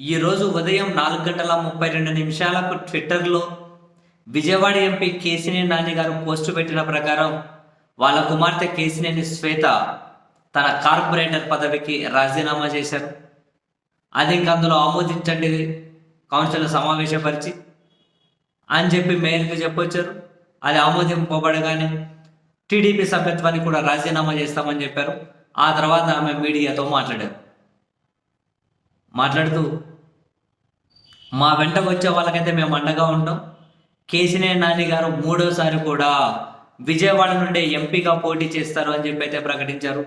ఈరోజు ఉదయం నాలుగు గంటల ముప్పై రెండు నిమిషాలకు ట్విట్టర్లో విజయవాడ ఎంపీ కేసినేని నాని గారు పోస్టు పెట్టిన ప్రకారం వాళ్ళ కుమార్తె కేసినేని శ్వేత తన కార్పొరేటర్ పదవికి రాజీనామా చేశారు. అది ఇంక అందులో ఆమోదించండి కౌన్సిల్ సమావేశపరిచి అని చెప్పి మేయర్కి చెప్పొచ్చారు. అది ఆమోదింపబడగానే టీడీపీ సభ్యత్వాన్ని కూడా రాజీనామా చేస్తామని చెప్పారు. ఆ తర్వాత ఆమె మీడియాతో మాట్లాడారు. మాట్లాడుతూ మా వెంట వచ్చే వాళ్ళకైతే మేము అండగా ఉంటాం. కేసినే నాని గారు మూడోసారి కూడా విజయవాడ నుండి ఎంపీగా పోటీ చేస్తారు అని చెప్పి అయితే ప్రకటించారు.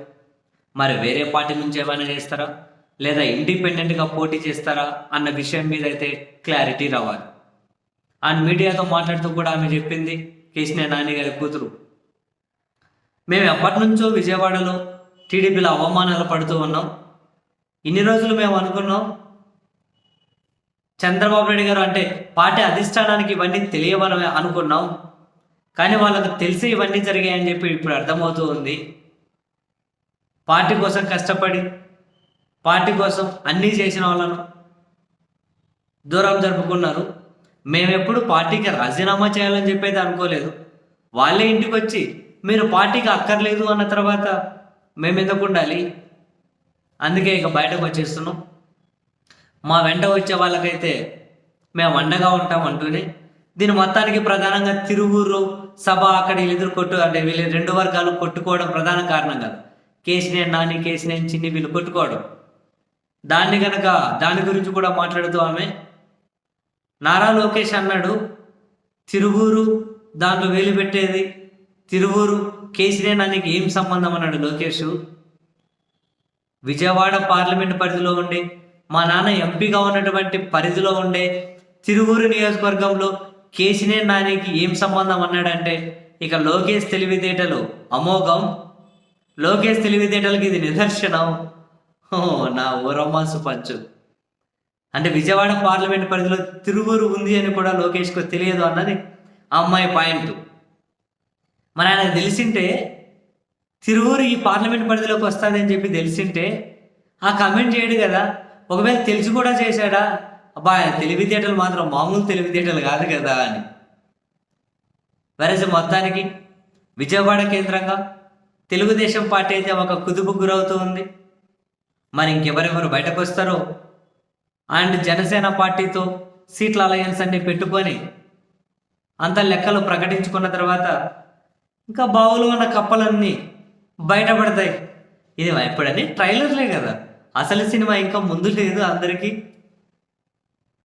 మరి వేరే పార్టీ నుంచి ఏమైనా చేస్తారా? లేదా ఇండిపెండెంట్గా పోటీ చేస్తారా? అన్న విషయం మీద అయితే క్లారిటీ రావాలి. అండ్ మీడియాతో మాట్లాడుతూ కూడా ఆమె చెప్పింది కేసినే నాని గారి కూతురు. మేము ఎప్పటి నుంచో విజయవాడలో టీడీపీలో అవమానాలు పడుతూ ఉన్నాం. ఇన్ని రోజులు మేము అనుకున్నాం. చంద్రబాబు నాయుడు గారు అంటే పార్టీ అధిష్టానానికి ఇవన్నీ తెలియవని అనుకున్నాం. కానీ వాళ్ళకు తెలిసి ఇవన్నీ జరిగాయని చెప్పి ఇప్పుడు అర్థమవుతూ ఉంది. పార్టీ కోసం కష్టపడి పార్టీ కోసం అన్నీ చేసిన వాళ్ళను దూరం జరుపుకున్నారు. మేమెప్పుడు పార్టీకి రాజీనామా చేయాలని చెప్పేది అనుకోలేదు. వాళ్ళే ఇంటికి వచ్చి మీరు పార్టీకి అక్కర్లేదు అన్న తర్వాత మేము ఎందుకు ఉండాలి? అందుకే ఇక బయటకు వచ్చేస్తున్నాం. మా వెంట వచ్చే వాళ్ళకైతే మేము అండగా ఉంటాం అంటూనే దీని మొత్తానికి ప్రధానంగా తిరువూరు సభ అక్కడ వీళ్ళు ఎదురు కొట్టు అంటే వీళ్ళు రెండు వర్గాలు కొట్టుకోవడం ప్రధాన కారణం కాదు. కేసినేని నాని కేసినేని చిన్ని వీళ్ళు కొట్టుకోవడం. దాన్ని కనుక దాని గురించి కూడా మాట్లాడుతూ ఆమె నారా లోకేష్ అన్నాడు తిరువూరు దాంట్లో వేలు పెట్టేది తిరువూరు కేసీనే నానికి ఏం సంబంధం అన్నాడు లోకేష్. విజయవాడ పార్లమెంట్ పరిధిలో ఉండే మా నాన్న ఎంపీగా ఉన్నటువంటి పరిధిలో ఉండే తిరువూరు నియోజకవర్గంలో కేసినే నానికి ఏం సంబంధం అన్నాడంటే ఇక లోకేష్ తెలివితేటలు అమోఘం. లోకేష్ తెలివితేటలకి ఇది నిదర్శనం. ఓ నా ఊరమ్మాసు పంచు అంటే విజయవాడ పార్లమెంట్ పరిధిలో తిరువూరు ఉంది అని కూడా లోకేష్కు తెలియదు అన్నది ఆ అమ్మాయి పాయింట్. మరి ఆయన తెలిసింటే తిరువూరు ఈ పార్లమెంట్ పరిధిలోకి వస్తుందని చెప్పి తెలిసింటే ఆ కమెంట్ చేయడు కదా. ఒకవేళ తెలిసి కూడా చేశాడా? అబ్బా ఆయన తెలివితేటలు మాత్రం మామూలు తెలివితేటలు కాదు కదా అని. వెరసి మొత్తానికి విజయవాడ కేంద్రంగా తెలుగుదేశం పార్టీ అయితే ఒక కుదుపు గురవుతూ ఉంది. మరి ఇంకెవరెవరు బయటకు వస్తారో? అండ్ జనసేన పార్టీతో సీట్ల అలయన్స్ అన్ని పెట్టుకొని అంత లెక్కలు ప్రకటించుకున్న తర్వాత ఇంకా బావులు ఉన్న కప్పలన్నీ బయటపడతాయి. ఇది ఎప్పుడని ట్రైలర్లే కదా. అసలు సినిమా ఇంకా ముందు లేదు అందరికీ.